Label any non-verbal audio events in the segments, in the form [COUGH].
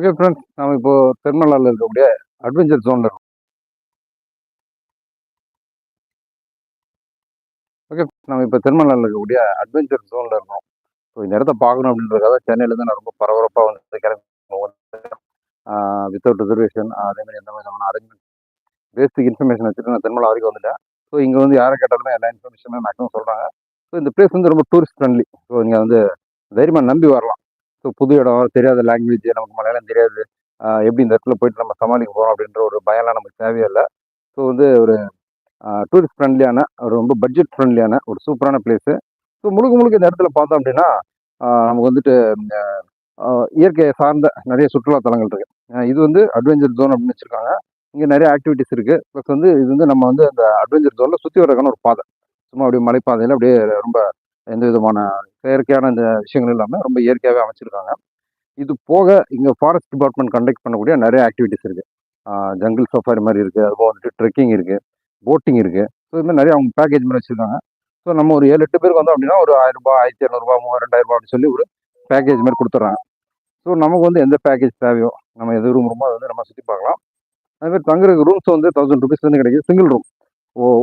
Okay friends நம்ம இப்போ தெர்மலால இருக்கக்கூடிய அட்வென்ச்சர் ஜோனில் இருக்கோம். ஓகே நம்ம இப்போ திருமலையில் இருக்கக்கூடிய அட்வென்ச்சர் ஜோனில் இருக்கோம். ஸோ இந்த இடத்த பார்க்கணும் அப்படின்றதுக்காக சென்னையிலேருந்து நான் ரொம்ப பரபரப்பாக வந்து கிளம்பி வித்தவுட் ரிசர்வேஷன் அதேமாதிரி எந்த விதமான அரேஞ்ச்மெண்ட் பேசிக் இன்ஃபர்மேஷன் வச்சுட்டு நான் திருமலை வரைக்கும் வந்துட்டேன். ஸோ இங்கே வந்து யாரை கேட்டாலுமே எல்லா இன்ஃபர்மேஷனுமே மேக்ஸிமம் சொல்கிறாங்க ஸோ இந்த பிளேஸ் வந்து ரொம்ப டூரிஸ்ட் ஃப்ரெண்ட்லி ஸோ நீங்கள் வந்து தைரியமாக நம்பி வரலாம். ஸோ புது இடம் தெரியாத லாங்குவேஜ் நமக்கு மலையாளம் தெரியாது. எப்படி இந்த இடத்துல போயிட்டு நம்ம சமாளிக்க போகிறோம் அப்படின்ற ஒரு பயம்லாம் நமக்கு தேவையில்லை. ஸோ வந்து ஒரு டூரிஸ்ட் ஃப்ரெண்ட்லியான ஒரு ரொம்ப பட்ஜெட் ஃப்ரெண்ட்லியான ஒரு சூப்பரான பிளேஸு ஸோ முழுக்க முழுக்க இந்த இடத்துல பார்த்தோம் அப்படின்னா நமக்கு வந்துட்டு இயற்கையை சார்ந்த நிறைய சுற்றுலா தலங்கள் இது வந்து அட்வென்ச்சர் ஜோன் அப்படின்னு வச்சுருக்காங்க. இங்கே நிறைய ஆக்டிவிட்டிஸ் இருக்குது ப்ளஸ் வந்து இது வந்து நம்ம வந்து அந்த அட்வென்ச்சர் ஜோனில் சுற்றி வரக்கான ஒரு பாதை. சும்மா அப்படியே மலைப்பாதையில் அப்படியே ரொம்ப எந்த விதமான செயற்கையான இந்த விஷயங்கள் இல்லாமல் ரொம்ப இயற்கையாகவே அமைச்சிருக்காங்க. இது போக இங்கே ஃபாரஸ்ட் டிபார்ட்மெண்ட் கண்டக்ட் பண்ணக்கூடிய நிறைய ஆக்டிவிட்டிஸ் இருக்குது ஜங்கிள் சஃபாரி மாதிரி இருக்குது அதுபோல் வந்துட்டு ட்ரெக்கிங் இருக்குது போட்டிங் இருக்குது ஸோ இது மாதிரி நிறைய அவங்க பேக்கேஜ் மாதிரி வச்சுருக்காங்க. ஸோ நம்ம ஒரு ஏழு எட்டு பேருக்கு வந்தோம் அப்படின்னா ஒரு ஆயிரரூபா ஆயிரத்தி இரநூறுபா மூவாயிரம் ரெண்டாயிரரூபா அப்படின்னு சொல்லி ஒரு பேக்கேஜ் மாதிரி கொடுத்துட்றாங்க. ஸோ நமக்கு வந்து எந்த பேக்கேஜ் தேவையோ நம்ம எது ரூம் ரூமோ அதை வந்து நம்ம சுற்றி பார்க்கலாம். அதேமாதிரி தங்குறதுக்கு ரூம்ஸ் வந்து தௌசண்ட் ருபீஸ்லேருந்து கிடைக்குது. சிங்கிள் ரூம்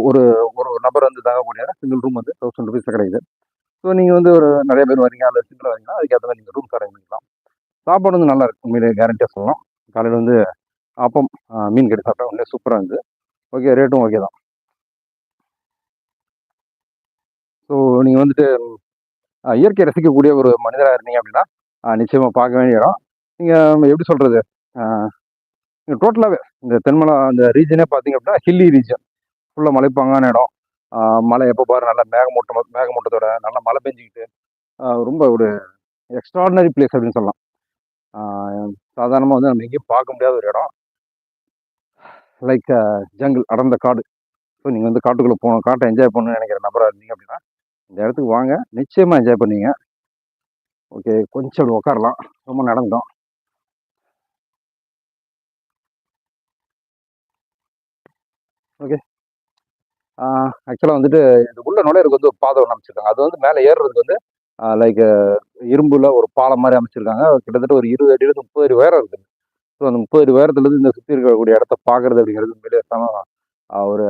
ஒரு ஒரு நபர் வந்து தங்கக்கூடிய சிங்கிள் ரூம் வந்து தௌசண்ட் ருபீஸில் கிடைக்குது. ஸோ நீங்கள் வந்து ஒரு நிறைய பேர் வரீங்க அல்லது சிங்கிள் வரீங்கன்னா அதுக்கேற்ற மாதிரி நீங்கள் ரூம் அரேஞ்ச் பண்ணிக்கலாம். சாப்பாடு வந்து நல்லா இருக்கும் உண்மையிலே கேரண்டியாக சொல்லலாம். காலையில் வந்து அப்பம் மீன் கட்டி சாப்பிட்டா உண்மையிலே சூப்பராக இருந்தது. ஓகே ரேட்டும் ஓகே தான். ஸோ நீங்கள் வந்துட்டு இயற்கையை ரசிக்கக்கூடிய ஒரு மனிதராக இருந்தீங்க அப்படின்னா நிச்சயமாக பார்க்க வேண்டிய இடம். நீங்கள் எப்படி சொல்கிறது நீங்கள் டோட்டலாகவே இந்த தென்மலை அந்த ரீஜனே பார்த்தீங்க அப்படின்னா ஹில்லி ரீஜன் ஃபுல்லாக மலைப்பாங்கான இடம். மழை எப்போ பாரு நல்லா மேகமூட்டம் மேகமூட்டத்தோட நல்லா மழை பெஞ்சிக்கிட்டு ரொம்ப ஒரு எக்ஸ்ட்ராடினரி பிளேஸ் அப்படின்னு சொல்லலாம். சாதாரணமாக வந்து நம்ம எங்கேயும் பார்க்க முடியாத ஒரு இடம். லைக் ஜங்கிள் அடர்ந்த காடு. ஸோ நீங்கள் வந்து காட்டுக்குள்ளே போகணும் காட்டை என்ஜாய் பண்ணணும்னு நினைக்கிற நபராக இருந்தீங்க அப்படின்னா இந்த இடத்துக்கு வாங்க. நிச்சயமாக என்ஜாய் பண்ணுவீங்க. ஓகே கொஞ்சம் அப்படி உட்காரலாம் ரொம்ப நடந்தோம் ஓகே ஆக்சுவலாக வந்துட்டு இது உள்ள நுழையிறதுக்கு வந்து ஒரு பாதை ஒன்று அமைச்சிருக்காங்க. அது வந்து மேலே ஏறுறதுக்கு வந்து லைக் இரும்புல ஒரு பாலம் மாதிரி அமைச்சிருக்காங்க. கிட்டத்தட்ட ஒரு இருபது அடியிலிருந்து முப்பது அடி உயரம் இருக்குது. ஸோ அந்த முப்பது அடி உயரத்துலேருந்து இந்த சுற்றி இருக்கக்கூடிய இடத்த பார்க்குறது அப்படிங்கிறது உண்மையிலே ஒரு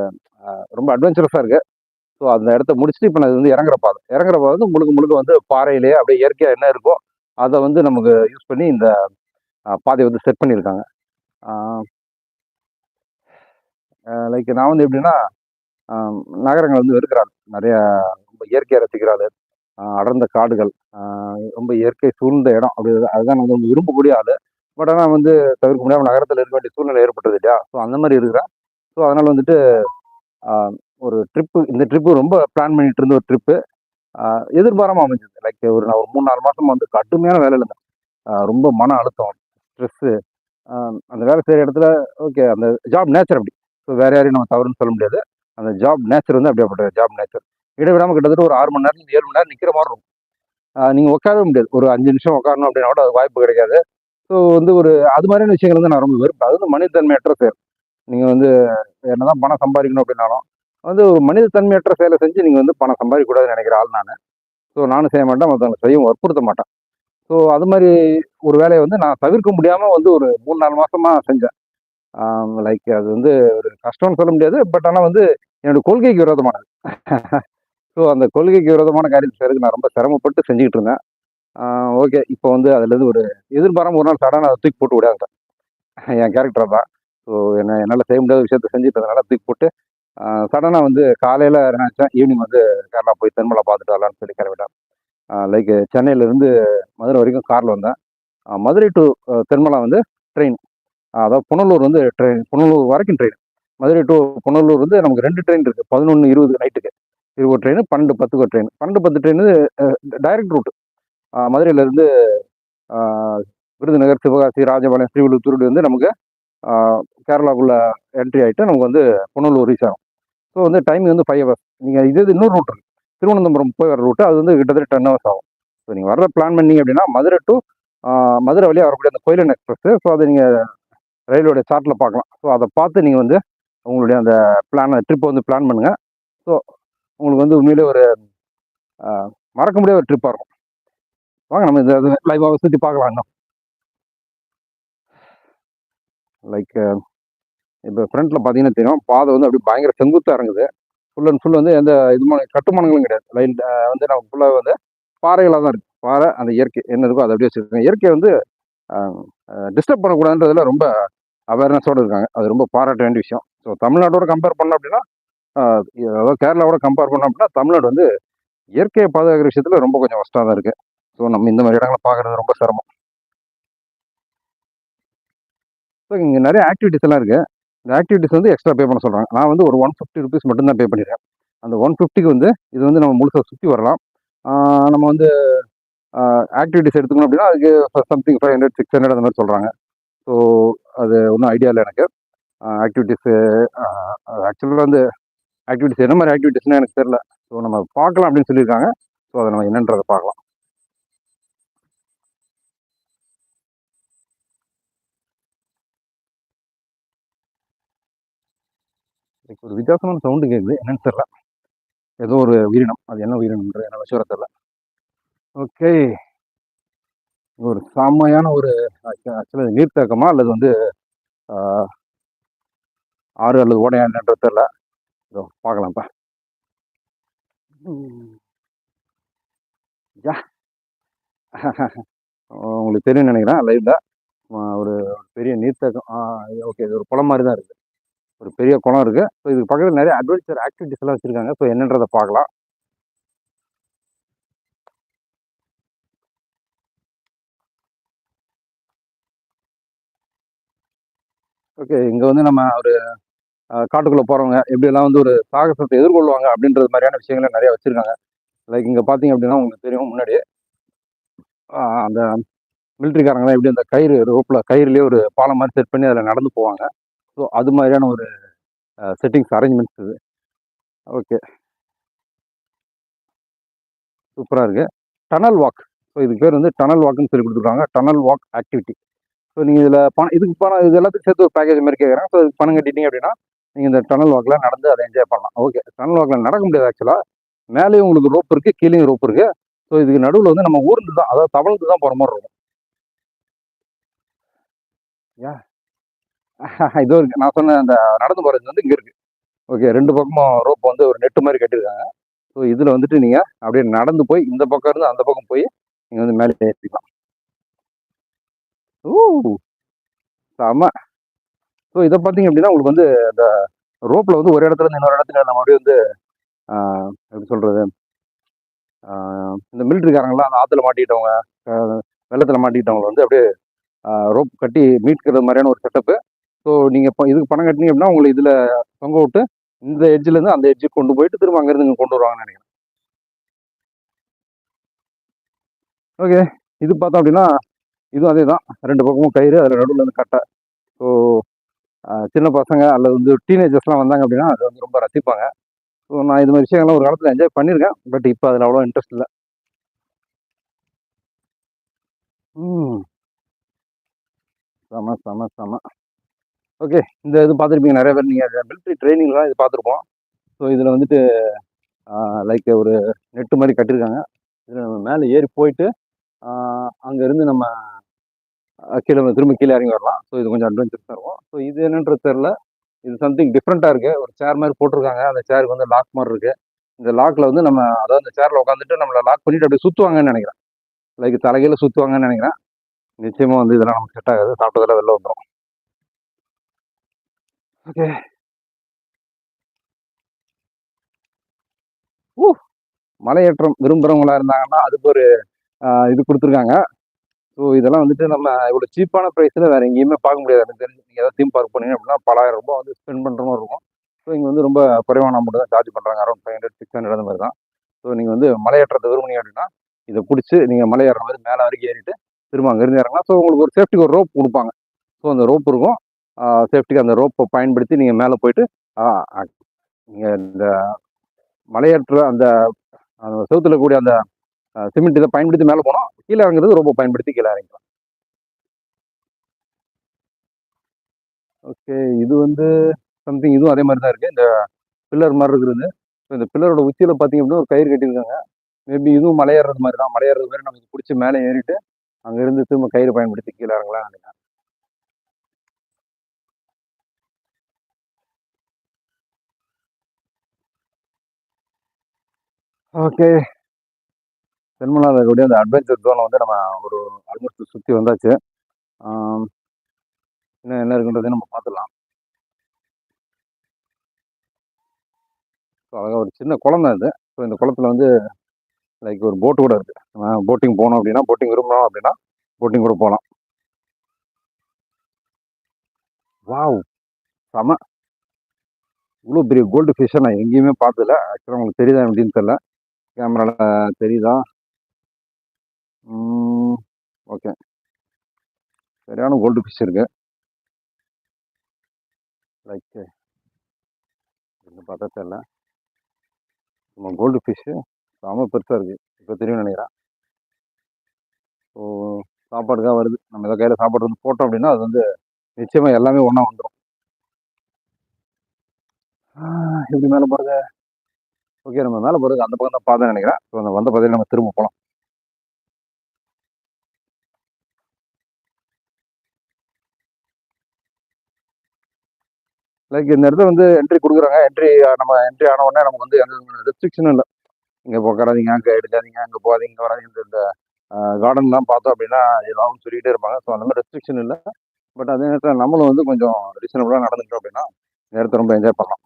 ரொம்ப அட்வென்ச்சரஸாக இருக்குது ஸோ அந்த இடத்த முடிச்சுட்டு இப்போ நான் வந்து இறங்குற பாதை. இறங்குற பாதை வந்து முழுக்க முழுக்க வந்து பாறையிலேயே அப்படியே இயற்கையாக என்ன இருக்கோ அதை வந்து நமக்கு யூஸ் பண்ணி இந்த பாதையை வந்து செட் பண்ணியிருக்காங்க. லைக் நான் வந்து எப்படின்னா நகரங்கள் வந்து வெறுக்கிறாள் நிறைய ரொம்ப இயற்கையை ரசிக்கிறாள் அடர்ந்த காடுகள் ரொம்ப இயற்கை சூழ்ந்த இடம். அப்படி அதுதான் நான் வந்து விரும்பக்கூடிய ஆள். பட் ஆனால் வந்து தவிர்க்க முடியாமல் நகரத்தில் இருக்க வேண்டிய சூழ்நிலை ஏற்பட்டது இல்லையா? ஸோ அந்த மாதிரி இருக்கிறேன் ஸோ அதனால் வந்துட்டு ஒரு ட்ரிப்பு இந்த ட்ரிப்பு ரொம்ப பிளான் பண்ணிட்டு இருந்த ஒரு ட்ரிப்பு எதிர்பாராமல் அமைஞ்சது. லைக் ஒரு நான் ஒரு மூணு நாலு மாதம் வந்து கடுமையான வேலையில் இருந்தேன். ரொம்ப மன அழுத்தம் ஸ்ட்ரெஸ்ஸு அந்த வேலை செய்கிற இடத்துல ஓகே அந்த ஜாப் நேச்சர் அப்படி. ஸோ வேறு யாரையும் நம்ம தவறுன்னு சொல்ல முடியாது. அந்த ஜாப் நேச்சர் வந்து அப்படியே ஜாப் நேச்சர் இடைவிடாமல் கிட்டத்தட்ட ஒரு ஆறு மணி நேரம் ஏழு மணி நேரம் நிற்கிற மாதிரி இருக்கும். நீங்கள் உட்காரவே முடியாது. ஒரு அஞ்சு நிமிஷம் உட்காரணும் அப்படின்னா கூட அது வாய்ப்பு கிடைக்காது. ஸோ வந்து ஒரு அது மாதிரியான விஷயங்கள் வந்து நான் ரொம்ப விரும்புகிறேன் அது வந்து மனிதத்தன்மையற்ற செயல். நீங்கள் வந்து என்னதான் பணம் சம்பாதிக்கணும் அப்படின்னாலும் வந்து ஒரு மனிதத்தன்மையற்ற செயலை செஞ்சு நீங்கள் வந்து பணம் சம்பாதிக்கக்கூடாதுன்னு நினைக்கிற ஆள் நான். ஸோ நானும் செய்ய மாட்டேன் மற்றவங்க செய்யும் வற்புறுத்த மாட்டேன். ஸோ அது மாதிரி ஒரு வேலையை வந்து நான் தவிர்க்க முடியாமல் வந்து ஒரு மூணு நாலு மாதமாக செஞ்சேன். லைக் அது வந்து ஒரு கஷ்டம்னு சொல்ல முடியாது. பட் ஆனால் வந்து என்னோட கொள்கைக்கு விரோதமானது ஸோ [LAUGHS] அந்த கொள்கைக்கு விரோதமான காரியம் செய்யறதுக்கு நான் ரொம்ப சிரமப்பட்டு செஞ்சுக்கிட்டு இருந்தேன். ஓகே இப்போ வந்து அதுலேருந்து ஒரு எதிர்பாராம ஒரு நாள் சடனாக அதை தூக்கி போட்டு விடாங்க என் கேரக்டர் தான் ஸோ என்ன என்னால் செய்ய முடியாத விஷயத்த செஞ்சுட்டதுனால தூக்கி போட்டு சடனாக வந்து காலையில் நினச்சேன் ஈவினிங் வந்து கேரளா போய் தென்மலை பார்த்துட்டு வரலான்னு சொல்லி கிளம்பிட்டேன். லைக் சென்னையிலேருந்து மதுரை வரைக்கும் காரில் வந்தேன். மதுரை டு தென்மலை வந்து ட்ரெயின் அதாவது புனலூர் வந்து ட்ரெயின் புனலூர் வரைக்கும் ட்ரெயின் மதுரை டு புனலூர் வந்து நமக்கு ரெண்டு ட்ரெயின் இருக்குது பதினொன்று இருபது நைட்டுக்கு இருபது ட்ரெயின் பன்னெண்டு பத்துக்கு ஒரு ட்ரெயின் பன்னெண்டு பத்து ட்ரெயின் டைரக்ட் ரூட் மதுரையிலேருந்து விருதுநகர் சிவகாசி ராஜபாளையம் ஸ்ரீவில்லுத்தூர் வந்து நமக்கு கேரளாவுக்குள்ள என்ட்ரி ஆகிட்டு நமக்கு வந்து புனலூர் ரீச் ஆகும். ஸோ வந்து டைமிங் வந்து ஃபைவ் ஹவர்ஸ் நீங்கள் இது இன்னொரு ரூட் இருக்குது திருவனந்தபுரம் போய் வர ரூட்டு அது வந்து கிட்டத்தட்ட டென் ஹவர்ஸ் ஆகும். ஸோ நீங்கள் வர பிளான் பண்ணீங்க அப்படின்னா மதுரை டு மதுரை வழியாக வரக்கூடிய அந்த கோயிலன் எக்ஸ்பிரஸ் ஸோ அதை நீங்கள் ரயிலோட சார்ட்டில் பார்க்கலாம். ஸோ அதை பார்த்து நீங்கள் வந்து உங்களுடைய அந்த பிளானை ட்ரிப்பை வந்து பிளான் பண்ணுங்கள் ஸோ உங்களுக்கு வந்து உண்மையிலே ஒரு மறக்க முடியாத ஒரு ட்ரிப்பாக இருக்கும். வாங்க நம்ம இந்த லைவாக சுற்றி பார்க்கலாம் இன்னும். லைக் இப்போ ஃப்ரண்ட்டில் பார்த்தீங்கன்னா தெரியும் பாதை வந்து அப்படி பயங்கர செங்குத்தாக இறங்குது. ஃபுல் அண்ட் ஃபுல் வந்து எந்த இதுமான கட்டுமானங்களும் கிடையாது. லைன் வந்து நம்ம ஃபுல்லாக வந்து பாறைகளாக தான் இருக்குது பாறை அந்த இயற்கை என்ன இருக்கோ அதை அப்படியே வச்சுருக்காங்க. இயற்கை வந்து டிஸ்டர்ப் பண்ணக்கூடாதுன்றதுல ரொம்ப அவேர்னஸோடு இருக்காங்க. அது ரொம்ப பாராட்ட வேண்டிய விஷயம். ஸோ தமிழ்நாட்டோட கம்பேர் பண்ணோம் அப்படின்னா அதாவது கேரளாவோட கம்பேர் பண்ணோம் அப்படின்னா தமிழ்நாடு வந்து இயற்கையை பாதுகாக்கிற விஷயத்துல ரொம்ப கொஞ்சம் கஷ்டம் தான் இருக்கு. ஸோ நம்ம இந்த மாதிரி இடங்களை பார்க்கறது ரொம்ப சிரமம். ஸோ இங்கே நிறைய ஆக்டிவிட்டிஸ் எல்லாம் இருக்குது இந்த ஆக்டிவிட்டிஸ் வந்து எக்ஸ்ட்ரா பே பண்ண சொல்கிறாங்க நான் வந்து ஒரு ஒன் ஃபிஃப்டி ருபீஸ் மட்டும் தான் பே பண்ணிடுறேன் அந்த ஒன் ஃபிஃப்டிக்கு வந்து இது வந்து நம்ம முழுசாக சுற்றி வரலாம். நம்ம வந்து ஆக்டிவிட்டிஸ் எடுத்துக்கணும் அப்படின்னா அதுக்கு something five hundred six hundred அந்த மாதிரி சொல்கிறாங்க ஸோ அது ஒன்றும் ஐடியா இல்லை எனக்கு. ஆக்டிவிட்டீஸு ஆக்சுவலாக வந்து ஆக்டிவிட்டிஸ் என்ன மாதிரி ஆக்டிவிட்டிஸ்னு எனக்கு தெரியல. ஸோ நம்ம பார்க்கலாம் அப்படின்னு சொல்லியிருக்காங்க. ஸோ அதை நம்ம என்னன்றதை பார்க்கலாம். எனக்கு ஒரு வித்தியாசமான சவுண்டு கேட்குது என்னன்னு தெரில ஏதோ ஒரு உயிரினம். அது என்ன உயிரினம்ன்றது என்ன விஷயம் தெரில ஓகே ஒரு செம்மையான ஒரு ஆக்சுவலாக நீர்த்தேக்கமா? அல்லது வந்து ஆறு அல்லது ஓடையா என்னன்றது இதோ பார்க்கலாம்ப்பா. ம். [LAUGHS] உங்களுக்கு தெரியும் நினைக்கிறேன். லைவ்ல ஒரு பெரிய நீர்த்தேக்கம். ஓகே இது ஒரு குளம் மாதிரி தான் இருக்குது. ஒரு பெரிய குளம் இருக்குது ஸோ இதுக்கு பக்கத்தில் நிறைய அட்வென்ச்சர் ஆக்டிவிட்டிஸ் எல்லாம் வச்சுருக்காங்க. ஸோ என்னன்றதை பார்க்கலாம். ஓகே இங்கே வந்து நம்ம ஒரு காட்டுக்குள்ளே போகிறவங்க எப்படியெல்லாம் வந்து ஒரு சாகசத்தை எதிர்கொள்வாங்க அப்படின்றது மாதிரியான விஷயங்களை நிறையா வச்சுருக்காங்க. லைக் இங்கே பார்த்தீங்க அப்படின்னா உங்களுக்கு தெரியும் முன்னாடி அந்த மிலிட்ரிக்காரங்களாம் எப்படி அந்த கயிறு ரோப்பில் கயிறுலேயே ஒரு பாலம் மாதிரி செட் பண்ணி அதில் நடந்து போவாங்க. ஸோ அது மாதிரியான ஒரு செட்டிங்ஸ் அரேஞ்ச்மெண்ட்ஸ் இது. ஓகே சூப்பராக இருக்குது டனல் வாக் ஸோ இதுக்கு பேர் வந்து டனல் வாக்குன்னு சொல்லி கொடுத்துருக்காங்க. டனல் வாக் ஆக்டிவிட்டி ஸோ நீங்கள் இதில் பணம் இதுக்கு பணம் இது எல்லாத்துக்கும் சேர்த்து ஒரு பேக்கேஜ் மாதிரி கேட்குறேன். ஸோ இதுக்கு பணம் கட்டிட்டீங்க அப்படின்னா நீங்கள் இந்த டனல் வாக்கில் நடந்து அதை என்ஜாய் பண்ணலாம். ஓகே டனல் வாக்கில் நடக்க முடியாது ஆக்சுவலாக மேலேயும் உங்களுக்கு ரோப் இருக்குது கீழேயும் ரோப் இருக்குது ஸோ இதுக்கு நடுவில் வந்து நம்ம ஊர்ந்து தான் அதாவது தவழ்ந்து தான் போகிற மாதிரி இருக்கும். யா. [LAUGHS] இதோ இருக்கு. நான் சொன்ன அந்த நடந்து போகிறது வந்து இங்கே இருக்குது ஓகே ரெண்டு பக்கமும் ரோப் வந்து ஒரு நெட்டு மாதிரி கட்டியிருக்காங்க. ஸோ இதில் வந்துட்டு நீங்கள் அப்படியே நடந்து போய் இந்த பக்கம் இருந்து அந்த பக்கம் போய் நீங்கள் வந்து மேலே ஏற்றிக்கலாம் ஓ செம. ஸோ இதை பார்த்தீங்க அப்படின்னா உங்களுக்கு வந்து இந்த ரோப்பில் வந்து ஒரு இடத்துல இருந்து இன்னொரு இடத்துல நம்ம அப்படியே வந்து எப்படி சொல்கிறது இந்த மிலிட்ரிக்காரங்களாம் அந்த ஆற்றுல மாட்டிக்கிட்டவங்க வெள்ளத்தில் மாட்டிக்கிட்டவங்களை வந்து அப்படியே ரோப் கட்டி மீட்கிறது மாதிரியான ஒரு செட்டப்பு. ஸோ நீங்கள் இப்போ இதுக்கு பணம் கட்டினீங்க அப்படின்னா உங்களை இதில் தொங்க விட்டு இந்த எட்ஜிலேருந்து அந்த எட்ஜுக்கு கொண்டு போயிட்டு திரும்ப அங்கேருந்து இங்கே கொண்டு வருவாங்கன்னு நினைக்கிறேன். ஓகே இது பார்த்தோம் அப்படின்னா இதுவும் அதே தான் ரெண்டு பக்கமும் கயிறு அதில் நடுவில் வந்து கட்டை. ஸோ சின்ன பசங்க அல்லது வந்து டீனேஜர்ஸ்லாம் வந்தாங்க அப்படின்னா அது வந்து ரொம்ப ரசிப்பாங்க. ஸோ நான் இது மாதிரி விஷயங்கள்லாம் ஒரு காலத்தில் என்ஜாய் பண்ணியிருக்கேன். பட் இப்போ அதில் அவ்வளோ இன்ட்ரெஸ்ட் இல்லை. ம். செம செம செம. ஓகே இந்த இது பார்த்துருப்பீங்க நிறைய பேர் நீங்கள் மிலிட்ரி ட்ரைனிங்லாம் இது பார்த்துருப்போம். ஸோ இதில் வந்துட்டு லைக் ஒரு நெட்டு மாதிரி கட்டியிருக்காங்க. இதில் நம்ம மேலே ஏறி போயிட்டு அங்கேருந்து நம்ம கீழே திரும்ப கீழே இறங்கி வரலாம். ஸோ இது கொஞ்சம் அட்வென்ச்சர்ஸாக இருக்கும். ஸோ இது என்னன்றது தெரில இது சம்திங் டிஃப்ரெண்ட்டாக இருக்குது ஒரு சேர் மாதிரி போட்டிருக்காங்க. அந்த சேருக்கு வந்து லாக் மாதிரி இருக்குது இந்த லாக்கில் வந்து நம்ம அதாவது அந்த சேரில் உட்காந்துட்டு நம்மளை லாக் பண்ணிட்டு அப்படியே சுற்றுவாங்கன்னு நினைக்கிறேன். லைக் தலைகீழ சுற்றுவாங்கன்னு நினைக்கிறேன். நிச்சயமாக வந்து இதெல்லாம் நமக்கு செட் ஆகாது. சாப்பிட்டதெல்லாம் வெளில வந்துடும் ஓகே ஊ மலையேற்றம் விரும்புகிறவங்களா இருந்தாங்கன்னா அதுக்கு ஒரு இது கொடுத்துருக்காங்க. ஸோ இதெல்லாம் வந்துட்டு நம்ம இவ்வளோ சீப்பான ப்ரைஸில் வேறு எங்கேயுமே பார்க்க முடியாது. எனக்கு தெரிஞ்சு நீங்கள் ஏதாவது தீம் பார்க் பண்ணீங்க அப்படின்னா பலாயிரம் ரூபாய் வந்து ஸ்பெண்ட் பண்ணுற மாதிரி இருக்கும். ஸோ இங்கே வந்து ரொம்ப குறைவான அமௌண்ட் தான் சார்ஜ் பண்ணுறாங்க around five hundred six hundred அந்த மாதிரி தான். ஸோ நீங்கள் வந்து மலையேற்றத்தை விரும்புனீங்க அப்படின்னா இதை பிடிச்சி நீங்கள் மலையேற மாதிரி மேலே வரைக்கும் ஏறிட்டு திரும்ப அங்கேருந்து இறங்கலாம் ஸோ உங்களுக்கு ஒரு சேஃப்டிக்கு ஒரு ரோப் கொடுப்பாங்க. ஸோ அந்த ரோப் இருக்கும். சேஃப்டிக்கு அந்த ரோப்பை பயன்படுத்தி நீங்கள் மேலே போயிட்டு நீங்கள் இந்த மலையேற்ற அந்த அந்த செவுத்துல கூடிய அந்த சிமெண்ட் இதை பயன்படுத்தி மேலே போனோம் கீழே இறங்குறது ரொம்ப பயன்படுத்தி கீழே இறங்கிக்கலாம். ஓகே இது வந்து சம்திங் இதுவும் அதே மாதிரி தான் இருக்குது இந்த பில்லர் மாதிரி இருக்கிறது. இந்த பில்லரோட உச்சியில் பார்த்தீங்க அப்படின்னா ஒரு கயிறு கட்டியிருக்காங்க. மேபி இதுவும் மலையேறது மாதிரி தான். மலையேறது மாதிரி நமக்கு பிடிச்சி மேலே ஏறிட்டு அங்கேருந்து திரும்ப கயிறு பயன்படுத்தி கீழே இறங்கலாம் நினைக்கிறேன். ஓகே. தென்மலாத இருக்கக்கூடிய அந்த அட்வென்ச்சர் ஜோனை வந்து நம்ம ஒரு ஆல்மோஸ்ட் சுற்றி வந்தாச்சு. இன்னும் என்ன இருக்குன்றதையும் நம்ம பார்த்துடலாம். ஸோ அழகாக ஒரு சின்ன குளம் தான் இது. ஸோ இந்த குளத்துல வந்து லைக் ஒரு போட்டு கூட இருக்குது நம்ம போட்டிங் போனோம் அப்படின்னா போட்டிங் விரும்பணும் அப்படின்னா போட்டிங் கூட போகலாம். வாவ் செம. இவ்வளோ பெரிய கோல்டு ஃபிஷ்ஷை நான் எங்கேயுமே பார்த்ததில்ல. ஆக்சுவலாக உங்களுக்கு தெரியுதா அப்படின்னு தெரில கேமராவில் தெரியுதா? ஓகே. சரியான கோல்டு ஃபிஷ் இருக்கு. லைக் இங்கே பார்த்தா தெரியல. நம்ம கோல்டு ஃபிஷ்ஷு செம பெருசாக இருக்குது இப்போ தெரியும் நினைக்கிறேன். ஸோ சாப்பாடுக்காக வருது. நம்ம ஏதோ கையில் சாப்பாடு வந்து போட்டோம் அப்படின்னா அது வந்து நிச்சயமாக எல்லாமே ஒன்றா வந்துடும் எப்படி மேலே போகிறது ஓகே நம்ம மேலே போகிறது அந்த பக்கம் தான் பார்த்தேன் நினைக்கிறேன். ஸோ அந்த வந்த பதில் நம்ம திரும்ப போகலாம் லைக் இந்த இடத்துல வந்து என்ட்ரி கொடுக்குறாங்க. என்ட்ரி நம்ம என்ட்ரி ஆன உடனே நமக்கு வந்து எந்த ரெஸ்ட்ரிக்ஷனும் இல்லை. இங்கே உட்காராதீங்க அங்கே எடுக்காதீங்க அங்கே போகாதீங்க இங்கே வராதீங்க இந்த- இந்த கார்டன்லாம் பார்த்தோம் அப்படின்னா ஏதாவது சொல்லிகிட்டே இருப்பாங்க. ஸோ அந்த மாதிரி ரெஸ்ட்ரிக்ஷன் இல்லை. பட் அதே நேரத்தில் நம்மளும் வந்து கொஞ்சம் ரீசனபுளாக நடந்துக்கிட்டோம் அப்படின்னா நேரத்தை ரொம்ப என்ஜாய் பண்ணலாம்.